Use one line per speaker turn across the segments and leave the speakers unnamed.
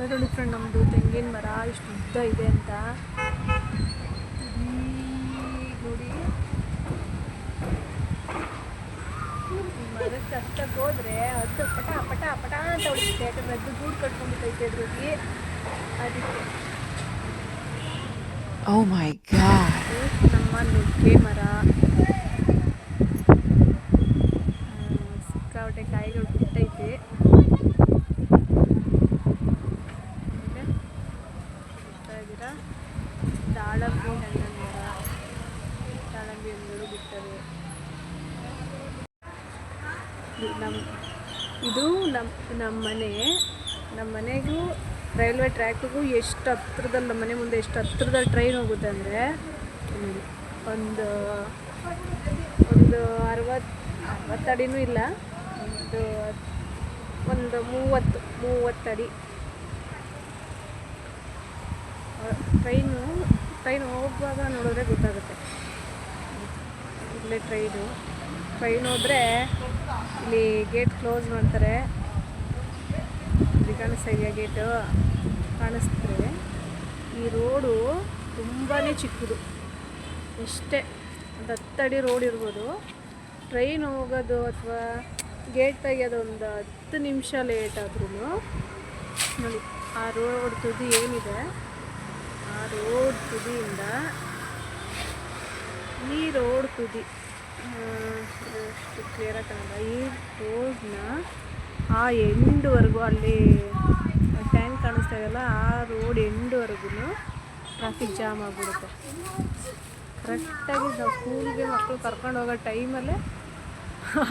ನೋಡಿ ಫ್ರೆಂಡ್ ನಮ್ಮದು ತೆಂಗಿನ ಮರ ಇಷ್ಟು ಉದ್ದ ಇದೆ ಅಂತ. ನೋಡಿ. ಮರಕ್ಕೆ ಹತ್ತಕ್ಕೆ ಹೋದ್ರೆ ಅದು ಪಟ ಪಟ ಪಟ ಅಂತ ಹೊಡಿಸುತ್ತೆ ಯಾಕಂದ್ರೆ ಅದು ಗೂಡು ಕಟ್ಕೊಂಡ್ಬಿಟ್ಟೈತೆ ಅದ್ರಲ್ಲಿ. ಅದಕ್ಕೆ.
ಓ ಮೈ
ಗಾಡ್ ನಮ್ಮ ನುಗ್ಗೆ ಮರ. ಸಿಕ್ಕಾವಟೆ ಸಿಕ್ಕಾಪಟ್ಟೆ ಕಾಯಿಗಳು ನಮ್ಮ ಇದು ನಮ್ಮ ನಮ್ಮ ಮನೆ ನಮ್ಮ ಮನೆಗೂ ರೈಲ್ವೆ ಟ್ರ್ಯಾಕ್ಗೂ ಎಷ್ಟು ಹತ್ರದಲ್ಲಿ ನಮ್ಮ ಮನೆ ಮುಂದೆ ಎಷ್ಟು ಹತ್ರದಲ್ಲಿ ಟ್ರೈನ್ ಹೋಗುತ್ತೆ ಅಂದರೆ, ಒಂದು ಒಂದು ಅರವತ್ತು ಅರವತ್ತಡಿನೂ ಇಲ್ಲ. ಒಂದು ಒಂದು ಮೂವತ್ತು ಮೂವತ್ತಡಿ ಟ್ರೈನು, ಟ್ರೈನ್ ಹೋಗುವಾಗ ನೋಡಿದ್ರೆ ಗೊತ್ತಾಗುತ್ತೆ. ಟ್ರೈನು ಟ್ರೈನ್ ಹೋದರೆ ಇಲ್ಲಿ ಗೇಟ್ ಕ್ಲೋಸ್ ಮಾಡ್ತಾರೆ. ಇಲ್ಲಿ ಕಾಣಿಸ್ತಾ ಗೇಟು ಕಾಣಿಸ್ತಾರೆ ಈ ರೋಡು ತುಂಬಾ ಚಿಕ್ಕದು. ಎಷ್ಟೇ ಒಂದು ಹತ್ತಡಿ ರೋಡ್ ಇರ್ಬೋದು. ಟ್ರೈನ್ ಹೋಗೋದು ಅಥವಾ ಗೇಟ್ ತೆಗೆಯೋದು ಒಂದು ಹತ್ತು ನಿಮಿಷ ಲೇಟ್ ಆದ್ರೂ ನೋಡಿ, ಆ ರೋಡ್ ತುದಿ ಏನಿದೆ? ಆ ರೋಡ್ ತುದಿಯಿಂದ ಈ ರೋಡ್ ತುದಿ. ಅಷ್ಟು ಕ್ಲಿಯರಾಗಿ ಈ ರೋಡ್ನ ಆ ಎಂಡ್ವರೆಗೂ ಅಲ್ಲಿ ಟ್ಯಾಂಕ್ ಕಾಣಿಸ್ತಾ ಇದೆಯಲ್ಲ, ಆ ರೋಡ್ ಎಂಡ್ವರೆಗೂ ಟ್ರಾಫಿಕ್ ಜಾಮ್ ಆಗಿಬಿಡುತ್ತೆ. ಕರೆಕ್ಟಾಗಿ ನಾವು ಸ್ಕೂಲ್ಗೆ ಮಕ್ಕಳು ಕರ್ಕೊಂಡು ಹೋಗೋ ಟೈಮಲ್ಲೇ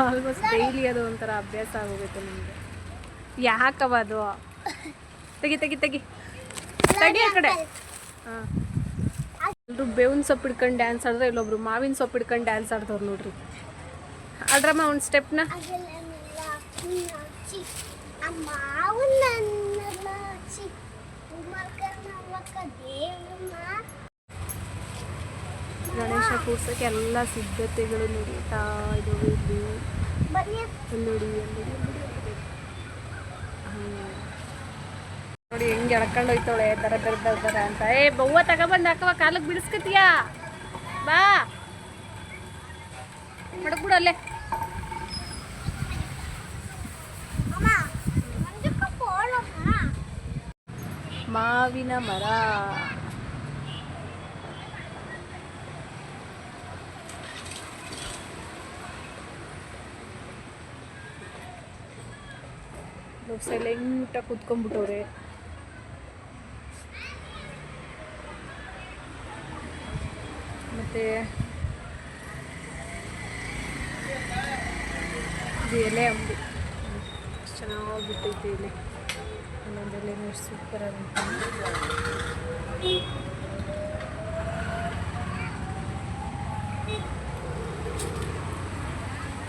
ಆಲ್ಮೋಸ್ಟ್ ಡೈಲಿ ಅದು ಒಂಥರ ಅಭ್ಯಾಸ ಆಗೋಗುತ್ತೆ ನಮಗೆ. ಯಾಕವ ಅದು? ತೆಗಿ ತೆಗಿ ತೆಗಿ. ತೆಗಿ ಆ ಕಡೆ. ಹಾಂ ಎಲ್ಲರೂ ಬೇವಿನ ಸೊಪ್ಪು ಹಿಡ್ಕೊಂಡು ಡ್ಯಾನ್ಸ್ ಆಡಿದ್ರೆ ಇಲ್ಲೊಬ್ರು ಮಾವಿನ ಸೊಪ್ಪು ಇಡ್ಕೊಂಡು ಡ್ಯಾನ್ಸ್ ಆಡ್ದವ್ರು ನೋಡ್ರಿ. ಆಡ್ರಮ್ಮ ಒಂದು ಸ್ಟೆಪ್ನ ಗಣೇಶ ಕೂರ್ಸಕ್ಕೆ ಎಲ್ಲ ಸಿದ್ಧತೆಗಳು ನಡೀತಾ ಇದಾವೆ ಇಲ್ಲಿ. ನೋಡಿ ಅಲ್ಲಿ ನೋಡಿ, ಅಲ್ಲಿ ನೋಡಿ, ಅಲ್ಲಿ ನೋಡಿ. ಹ್ಮ್. ನೋಡಿ ಹೋಯ್ತೋಳೆ ಹೋಯ್ತಾಳೆ ದರ ದರ ಅಂತ. ಏ, ಬವ್ವ ತಗೊಬಂದು ಹಾಕವ ಕಾಲಕ್ಕೆ ಬಿಡಿಸ್ಕತಿಯ? ಬಾ. ಮಡಕ್ಬಿಡು ಅಲ್ಲೇ. ಮಾವಿನ ಮರ. ಸೈಲೆಂಟಾಗಿ ಕುತ್ಕೊಂಡ್ಬಿಟ್ಟವ್ರೆ. ಮತ್ತೆ ಇದು ಎಲೆ ಅಂಬು ಎಷ್ಟು ಚೆನ್ನಾಗಿ ಬಿಟ್ಟೈತೆ ಎಲೆ ಒಂದೊಂದು ಎಲೆನೂ ಎಷ್ಟು ಸೂಪರ್ ಆಗುತ್ತೆ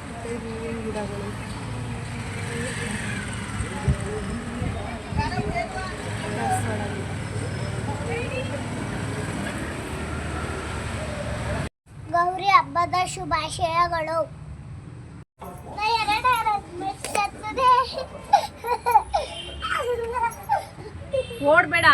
ಮತ್ತೆ ಹೂವಿನ ಗಿಡಗಳು ದಾಸವಾಳ
ಗೌರಿ ಹಬ್ಬದ ಶುಭಾಶಯಗಳು.
ಓಡ್ಬೇಡ.